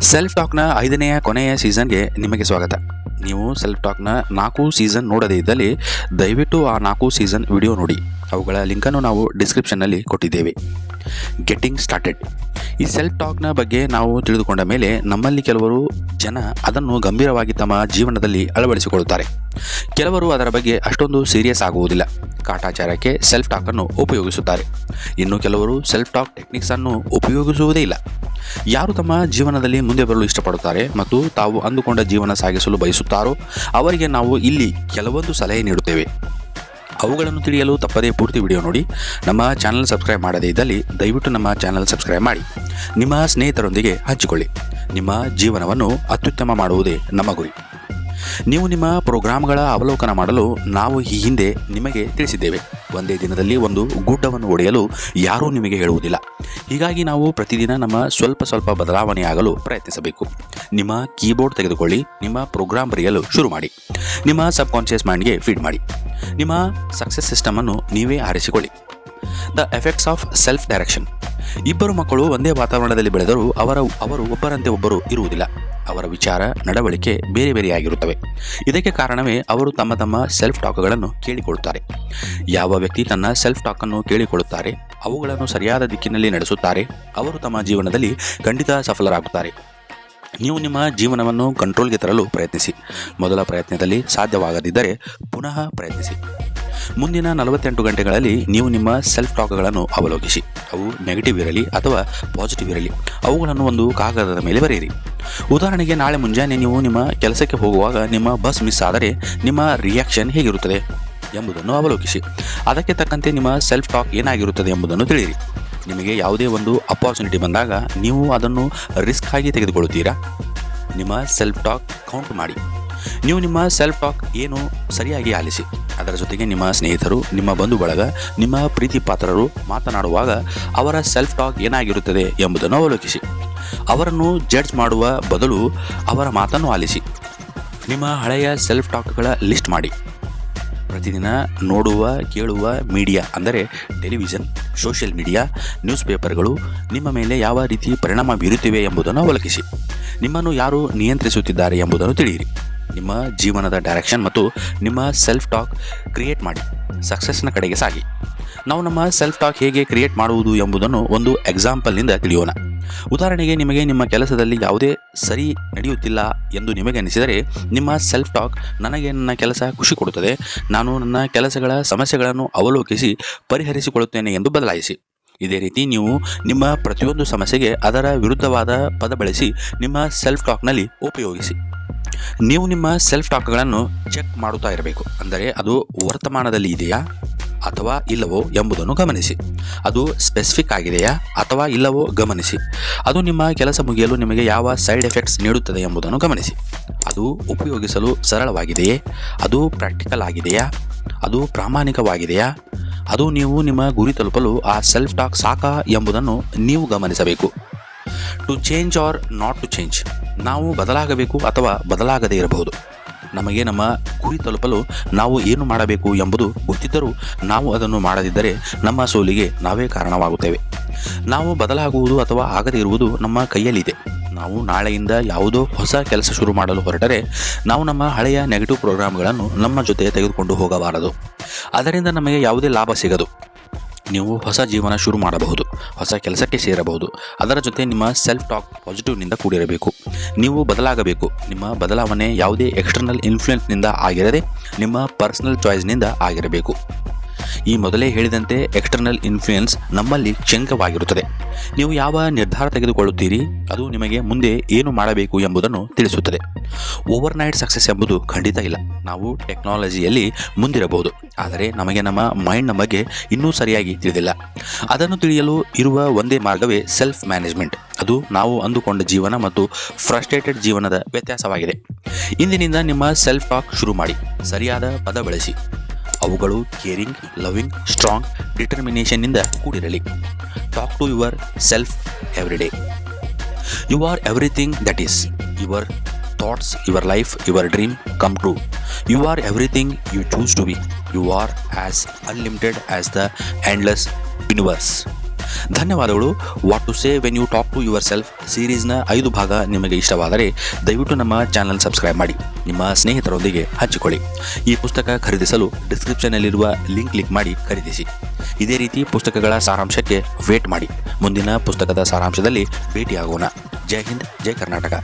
Self ಟಾಕ್ನ ಐದನೆಯ ಕೊನೆಯ ಸೀಸನ್ಗೆ ನಿಮಗೆ ಸ್ವಾಗತ. ನೀವು ಸೆಲ್ಫ್ ಟಾಕ್ನ ನಾಲ್ಕು ಸೀಸನ್ ನೋಡದೇ ಇದ್ದಲ್ಲಿ ದಯವಿಟ್ಟು ಆ ನಾಲ್ಕು ಸೀಸನ್ ವಿಡಿಯೋ ನೋಡಿ. ಅವುಗಳ ಲಿಂಕನ್ನು ನಾವು ಡಿಸ್ಕ್ರಿಪ್ಷನ್ನಲ್ಲಿ ಕೊಟ್ಟಿದ್ದೇವೆ. ಗೆಟ್ಟಿಂಗ್ ಸ್ಟಾರ್ಟೆಡ್ ಈ ಸೆಲ್ಫ್ ಟಾಕ್ನ ಬಗ್ಗೆ ನಾವು ತಿಳಿದುಕೊಂಡ ಮೇಲೆ ನಮ್ಮಲ್ಲಿ ಕೆಲವರು ಜನ ಅದನ್ನು ಗಂಭೀರವಾಗಿ ತಮ್ಮ ಜೀವನದಲ್ಲಿ ಅಳವಡಿಸಿಕೊಳ್ಳುತ್ತಾರೆ. ಕೆಲವರು ಅದರ ಬಗ್ಗೆ ಅಷ್ಟೊಂದು ಸೀರಿಯಸ್ ಆಗುವುದಿಲ್ಲ. ಕಾಟಾಚಾರಕ್ಕೆ ಸೆಲ್ಫ್ ಟಾಕನ್ನು ಉಪಯೋಗಿಸುತ್ತಾರೆ. ಇನ್ನು ಕೆಲವರು ಸೆಲ್ಫ್ ಟಾಕ್ ಟೆಕ್ನಿಕ್ಸನ್ನು ಉಪಯೋಗಿಸುವುದೇ ಇಲ್ಲ. ಯಾರು ತಮ್ಮ ಜೀವನದಲ್ಲಿ ಮುಂದೆ ಬರಲು ಇಷ್ಟಪಡುತ್ತಾರೆ ಮತ್ತು ತಾವು ಅಂದುಕೊಂಡ ಜೀವನ ಸಾಗಿಸಲು ಬಯಸುತ್ತಾರೋ ಅವರಿಗೆ ನಾವು ಇಲ್ಲಿ ಕೆಲವೊಂದು ಸಲಹೆ ನೀಡುತ್ತೇವೆ. ಅವುಗಳನ್ನು ತಿಳಿಯಲು ತಪ್ಪದೇ ಪೂರ್ತಿ ವಿಡಿಯೋ ನೋಡಿ. ನಮ್ಮ ಚಾನಲ್ ಸಬ್ಸ್ಕ್ರೈಬ್ ಮಾಡದೇ ಇದ್ದಲ್ಲಿ ದಯವಿಟ್ಟು ನಮ್ಮ ಚಾನಲ್ ಸಬ್ಸ್ಕ್ರೈಬ್ ಮಾಡಿ. ನಿಮ್ಮ ಸ್ನೇಹಿತರೊಂದಿಗೆ ಹಂಚಿಕೊಳ್ಳಿ. ನಿಮ್ಮ ಜೀವನವನ್ನು ಅತ್ಯುತ್ತಮ ಮಾಡುವುದೇ ನಮ್ಮ ಗುರಿ. ನೀವು ನಿಮ್ಮ ಪ್ರೋಗ್ರಾಮ್ಗಳ ಅವಲೋಕನ ಮಾಡಲು ನಾವು ಈ ಹಿಂದೆ ನಿಮಗೆ ತಿಳಿಸಿದ್ದೇವೆ. ಒಂದೇ ದಿನದಲ್ಲಿ ಒಂದು ಗುಡ್ಡವನ್ನು ಒಡೆಯಲು ಯಾರೂ ನಿಮಗೆ ಹೇಳುವುದಿಲ್ಲ. ಹೀಗಾಗಿ ನಾವು ಪ್ರತಿದಿನ ನಮ್ಮ ಸ್ವಲ್ಪ ಸ್ವಲ್ಪ ಬದಲಾವಣೆಯಾಗಲು ಪ್ರಯತ್ನಿಸಬೇಕು. ನಿಮ್ಮ ಕೀಬೋರ್ಡ್ ತೆಗೆದುಕೊಳ್ಳಿ, ನಿಮ್ಮ ಪ್ರೋಗ್ರಾಮ್ ಬರೆಯಲು ಶುರು ಮಾಡಿ. ನಿಮ್ಮ ಸಬ್ ಕಾನ್ಷಿಯಸ್ ಮೈಂಡ್ಗೆ ಫೀಡ್ ಮಾಡಿ. ನಿಮ್ಮ ಸಕ್ಸಸ್ ಸಿಸ್ಟಮನ್ನು ನೀವೇ ಆರಿಸಿಕೊಳ್ಳಿ. The effects of self direction. ಇಬ್ಬರು ಮಕ್ಕಳು ಒಂದೇ ವಾತಾವರಣದಲ್ಲಿ ಬೆಳೆದರೂ ಅವರ, ಅವರು ಒಬ್ಬರಂತೆ ಒಬ್ಬರು ಇರುವುದಿಲ್ಲ. ಅವರ ವಿಚಾರ, ನಡವಳಿಕೆ ಬೇರೆ ಬೇರೆಯಾಗಿರುತ್ತವೆ. ಇದಕ್ಕೆ ಕಾರಣವೇ ಅವರು ತಮ್ಮ ತಮ್ಮ ಸೆಲ್ಫ್ ಟಾಕ್ಗಳನ್ನು ಕೇಳಿಕೊಳ್ಳುತ್ತಾರೆ. ಯಾವ ವ್ಯಕ್ತಿ ತನ್ನ ಸೆಲ್ಫ್ ಟಾಕನ್ನು ಕೇಳಿಕೊಳ್ಳುತ್ತಾರೆ, ಅವುಗಳನ್ನು ಸರಿಯಾದ ದಿಕ್ಕಿನಲ್ಲಿ ನಡೆಸುತ್ತಾರೆ, ಅವರು ತಮ್ಮ ಜೀವನದಲ್ಲಿ ಖಂಡಿತ ಸಫಲರಾಗುತ್ತಾರೆ. ನೀವು ನಿಮ್ಮ ಜೀವನವನ್ನು ಕಂಟ್ರೋಲ್ಗೆ ತರಲು ಪ್ರಯತ್ನಿಸಿ. ಮೊದಲ ಪ್ರಯತ್ನದಲ್ಲಿ ಸಾಧ್ಯವಾಗದಿದ್ದರೆ ಪುನಃ ಪ್ರಯತ್ನಿಸಿ. ಮುಂದಿನ ನಲವತ್ತೆಂಟು ಗಂಟೆಗಳಲ್ಲಿ ನೀವು ನಿಮ್ಮ ಸೆಲ್ಫ್ ಟಾಕ್ಗಳನ್ನು ಅವಲೋಕಿಸಿ. ಅವು ನೆಗೆಟಿವ್ ಇರಲಿ ಅಥವಾ ಪಾಸಿಟಿವ್ ಇರಲಿ. ಅವುಗಳನ್ನು ಒಂದು ಕಾಗದದ ಮೇಲೆ ಬರೆಯಿರಿ. ಉದಾಹರಣೆಗೆ ನಾಳೆ ಮುಂಜಾನೆ ನೀವು ನಿಮ್ಮ ಕೆಲಸಕ್ಕೆ ಹೋಗುವಾಗ ನಿಮ್ಮ ಬಸ್ ಮಿಸ್ ಆದರೆ ನಿಮ್ಮ ರಿಯಾಕ್ಷನ್ ಹೇಗಿರುತ್ತದೆ ಎಂಬುದನ್ನು ಅವಲೋಕಿಸಿ. ಅದಕ್ಕೆ ತಕ್ಕಂತೆ ನಿಮ್ಮ ಸೆಲ್ಫ್ ಟಾಕ್ ಏನಾಗಿರುತ್ತದೆ ಎಂಬುದನ್ನು ತಿಳಿಯಿರಿ. ನಿಮಗೆ ಯಾವುದೇ ಒಂದು ಅಪಾರ್ಚುನಿಟಿ ಬಂದಾಗ ನೀವು ಅದನ್ನು ರಿಸ್ಕ್ ಆಗಿ ತೆಗೆದುಕೊಳ್ಳುತ್ತೀರಾ? ನಿಮ್ಮ ಸೆಲ್ಫ್ ಟಾಕ್ ಕೌಂಟ್ ಮಾಡಿ. ನೀವು ನಿಮ್ಮ ಸೆಲ್ಫ್ ಟಾಕ್ ಏನು ಸರಿಯಾಗಿ ಆಲಿಸಿ. ಅದರ ಜೊತೆಗೆ ನಿಮ್ಮ ಸ್ನೇಹಿತರು, ನಿಮ್ಮ ಬಂಧು ಬಳಗ ನಿಮ್ಮ ಪ್ರೀತಿ ಪಾತ್ರರು ಮಾತನಾಡುವಾಗ ಅವರ ಸೆಲ್ಫ್ ಟಾಕ್ ಏನಾಗಿರುತ್ತದೆ ಎಂಬುದನ್ನು ಅವಲೋಕಿಸಿ. ಅವರನ್ನು ಜಡ್ಜ್ ಮಾಡುವ ಬದಲು ಅವರ ಮಾತನ್ನು ಆಲಿಸಿ. ನಿಮ್ಮ ಹಳೆಯ ಸೆಲ್ಫ್ ಟಾಕ್ಗಳ ಲಿಸ್ಟ್ ಮಾಡಿ. ಪ್ರತಿದಿನ ನೋಡುವ, ಕೇಳುವ ಮೀಡಿಯಾ ಅಂದರೆ ಟೆಲಿವಿಷನ್ ಸೋಷಿಯಲ್ ಮೀಡಿಯಾ ನ್ಯೂಸ್ ಪೇಪರ್ಗಳು ನಿಮ್ಮ ಮೇಲೆ ಯಾವ ರೀತಿ ಪರಿಣಾಮ ಬೀರುತ್ತಿವೆ ಎಂಬುದನ್ನು ಅವಲೋಕಿಸಿ ನಿಮ್ಮನ್ನು ಯಾರು ನಿಯಂತ್ರಿಸುತ್ತಿದ್ದಾರೆ ಎಂಬುದನ್ನು ತಿಳಿಯಿರಿ. ನಿಮ್ಮ ಜೀವನದ ಡೈರೆಕ್ಷನ್ ಮತ್ತು ನಿಮ್ಮ ಸೆಲ್ಫ್ ಟಾಕ್ ಕ್ರಿಯೇಟ್ ಮಾಡಿ. ಸಕ್ಸಸ್ನ ಕಡೆಗೆ ಸಾಗಿ. ನಾವು ನಮ್ಮ ಸೆಲ್ಫ್ ಟಾಕ್ ಹೇಗೆ ಕ್ರಿಯೇಟ್ ಮಾಡುವುದು ಎಂಬುದನ್ನು ಒಂದು ಎಕ್ಸಾಂಪಲ್ನಿಂದ ತಿಳಿಯೋಣ. ಉದಾಹರಣೆಗೆ ನಿಮಗೆ ನಿಮ್ಮ ಕೆಲಸದಲ್ಲಿ ಯಾವುದೇ ಸರಿ ನಡೆಯುತ್ತಿಲ್ಲ ಎಂದು ನಿಮಗೆ ಅನಿಸಿದರೆ ನಿಮ್ಮ ಸೆಲ್ಫ್ ಟಾಕ್ ನನಗೆ ನನ್ನ ಕೆಲಸ ಖುಷಿ ಕೊಡುತ್ತದೆ. ನಾನು ನನ್ನ ಕೆಲಸಗಳ ಸಮಸ್ಯೆಗಳನ್ನು ಅವಲೋಕಿಸಿ ಪರಿಹರಿಸಿಕೊಳ್ಳುತ್ತೇನೆ ಎಂದು ಬದಲಾಯಿಸಿ. ಇದೇ ರೀತಿ ನೀವು ನಿಮ್ಮ ಪ್ರತಿಯೊಂದು ಸಮಸ್ಯೆಗೆ ಅದರ ವಿರುದ್ಧವಾದ ಪದ ಬಳಸಿ ನಿಮ್ಮ ಸೆಲ್ಫ್ ಟಾಕ್ನಲ್ಲಿ ಉಪಯೋಗಿಸಿ. ನೀವು ನಿಮ್ಮ ಸೆಲ್ಫ್ ಟಾಕ್ಗಳನ್ನು ಚೆಕ್ ಮಾಡುತ್ತಾ ಇರಬೇಕು. ಅಂದರೆ ಅದು ವರ್ತಮಾನದಲ್ಲಿ ಇದೆಯಾ? ಅಥವಾ ಇಲ್ಲವೋ ಎಂಬುದನ್ನು ಗಮನಿಸಿ. ಅದು ಸ್ಪೆಸಿಫಿಕ್ ಆಗಿದೆಯಾ ಅಥವಾ ಇಲ್ಲವೋ ಗಮನಿಸಿ. ಅದು ನಿಮ್ಮ ಕೆಲಸ ಮುಗಿಯಲು ನಿಮಗೆ ಯಾವ ಸೈಡ್ ಎಫೆಕ್ಟ್ಸ್ ನೀಡುತ್ತದೆ ಎಂಬುದನ್ನು ಗಮನಿಸಿ. ಅದು ಉಪಯೋಗಿಸಲು ಸರಳವಾಗಿದೆಯೇ? ಅದು ಪ್ರಾಕ್ಟಿಕಲ್ ಆಗಿದೆಯಾ? ಅದು ಪ್ರಾಮಾಣಿಕವಾಗಿದೆಯಾ? ಅದು ನೀವು ನಿಮ್ಮ ಗುರಿ ತಲುಪಲು ಆ ಸೆಲ್ಫ್ ಟಾಕ್ ಸಾಕಾ ಎಂಬುದನ್ನು ನೀವು ಗಮನಿಸಬೇಕು. To change or not to change ನಾವು ಬದಲಾಗಬೇಕು ಅಥವಾ ಬದಲಾಗದೇ ಇರಬಹುದು. ನಮಗೆ ನಮ್ಮ ಗುರಿ ತಲುಪಲು ನಾವು ಏನು ಮಾಡಬೇಕು ಎಂಬುದು ಗೊತ್ತಿದ್ದರೂ ನಾವು ಅದನ್ನು ಮಾಡದಿದ್ದರೆ ನಮ್ಮ ಸೋಲಿಗೆ ನಾವೇ ಕಾರಣವಾಗುತ್ತೇವೆ. ನಾವು ಬದಲಾಗುವುದು ಅಥವಾ ಆಗದೇ ಇರುವುದು ನಮ್ಮ ಕೈಯಲ್ಲಿದೆ. ನಾವು ನಾಳೆಯಿಂದ ಯಾವುದೋ ಹೊಸ ಕೆಲಸ ಶುರು ಮಾಡಲು ಹೊರಟರೆ ನಾವು ನಮ್ಮ ಹಳೆಯ ನೆಗೆಟಿವ್ ಪ್ರೋಗ್ರಾಮ್ಗಳನ್ನು ನಮ್ಮ ಜೊತೆ ತೆಗೆದುಕೊಂಡು ಹೋಗಬಾರದು. ಅದರಿಂದ ನಮಗೆ ಯಾವುದೇ ಲಾಭ ಸಿಗದು. ನೀವು ಹೊಸ ಜೀವನ ಶುರು ಮಾಡಬಹುದು, ಹೊಸ ಕೆಲಸಕ್ಕೆ ಸೇರಬಹುದು. ಅದರ ಜೊತೆ ನಿಮ್ಮ ಸೆಲ್ಫ್ ಟಾಕ್ ಪಾಸಿಟಿವ್ನಿಂದ ಕೂಡಿರಬೇಕು. ನೀವು ಬದಲಾಗಬೇಕು. ನಿಮ್ಮ ಬದಲಾವಣೆ ಯಾವುದೇ ಎಕ್ಸ್ಟರ್ನಲ್ ಇನ್ಫ್ಲುಯೆನ್ಸ್ನಿಂದ ಆಗಿರದೆ, ನಿಮ್ಮ ಪರ್ಸನಲ್ ಚಾಯ್ಸ್ನಿಂದ ಆಗಿರಬೇಕು. ಈ ಮೊದಲೇ ಹೇಳಿದಂತೆ ಎಕ್ಸ್ಟರ್ನಲ್ ಇನ್ಫ್ಲುಯೆನ್ಸ್ ನಮ್ಮಲ್ಲಿ ಶಂಕವಾಗಿರುತ್ತದೆ. ನೀವು ಯಾವ ನಿರ್ಧಾರ ತೆಗೆದುಕೊಳ್ಳುತ್ತೀರಿ? ಅದು ನಿಮಗೆ ಮುಂದೆ ಏನು ಮಾಡಬೇಕು ಎಂಬುದನ್ನು ತಿಳಿಸುತ್ತದೆ. ಓವರ್ ನೈಟ್ ಸಕ್ಸಸ್ ಎಂಬುದು ಖಂಡಿತ ಇಲ್ಲ. ನಾವು ಟೆಕ್ನಾಲಜಿಯಲ್ಲಿ ಮುಂದಿರಬಹುದು. ಆದರೆ ನಮಗೆ ನಮ್ಮ ಮೈಂಡ್ನ ಬಗ್ಗೆ ಇನ್ನೂ ಸರಿಯಾಗಿ ತಿಳಿದಿಲ್ಲ. ಅದನ್ನು ತಿಳಿಯಲು ಇರುವ ಒಂದೇ ಮಾರ್ಗವೇ ಸೆಲ್ಫ್ ಮ್ಯಾನೇಜ್ಮೆಂಟ್ ಅದು ನಾವು ಅಂದುಕೊಂಡ ಜೀವನ ಮತ್ತು ಫ್ರಸ್ಟ್ರೇಟೆಡ್ ಜೀವನದ ವ್ಯತ್ಯಾಸವಾಗಿದೆ. ಇಂದಿನಿಂದ ನಿಮ್ಮ ಸೆಲ್ಫ್ ಟಾಕ್ ಶುರು ಮಾಡಿ ಸರಿಯಾದ ಪದ ಬಳಸಿ. ಅವುಗಳು ಕೇರಿಂಗ್ ಲವಿಂಗ್ ಸ್ಟ್ರಾಂಗ್ ಡಿಟರ್ಮಿನೇಷನ್ನಿಂದ ಕೂಡಿರಲಿ. Talk to yourself every day you are everything that is your thoughts your life your dream come true you are everything you choose to be you are as unlimited as the endless universe ಧನ್ಯವಾದಗಳು. What to say when you talk to yourself ಸೀರೀಸ್ನ ಐದು ಭಾಗ ನಿಮಗೆ ಇಷ್ಟವಾದರೆ ದಯವಿಟ್ಟು ನಮ್ಮ channel subscribe ಮಾಡಿ. ನಿಮ್ಮ ಸ್ನೇಹಿತರೊಂದಿಗೆ ಹಂಚಿಕೊಳ್ಳಿ. ಈ ಪುಸ್ತಕ ಖರೀದಿಸಲು ಡಿಸ್ಕ್ರಿಪ್ಷನ್ನಲ್ಲಿರುವ ಲಿಂಕ್ ಕ್ಲಿಕ್ ಮಾಡಿ ಖರೀದಿಸಿ. ಇದೇ ರೀತಿ ಪುಸ್ತಕಗಳ ಸಾರಾಂಶಕ್ಕೆ ವೇಟ್ ಮಾಡಿ. ಮುಂದಿನ ಪುಸ್ತಕದ ಸಾರಾಂಶದಲ್ಲಿ ಭೇಟಿಯಾಗೋಣ. ಜೈ ಹಿಂದ್, ಜೈ ಕರ್ನಾಟಕ.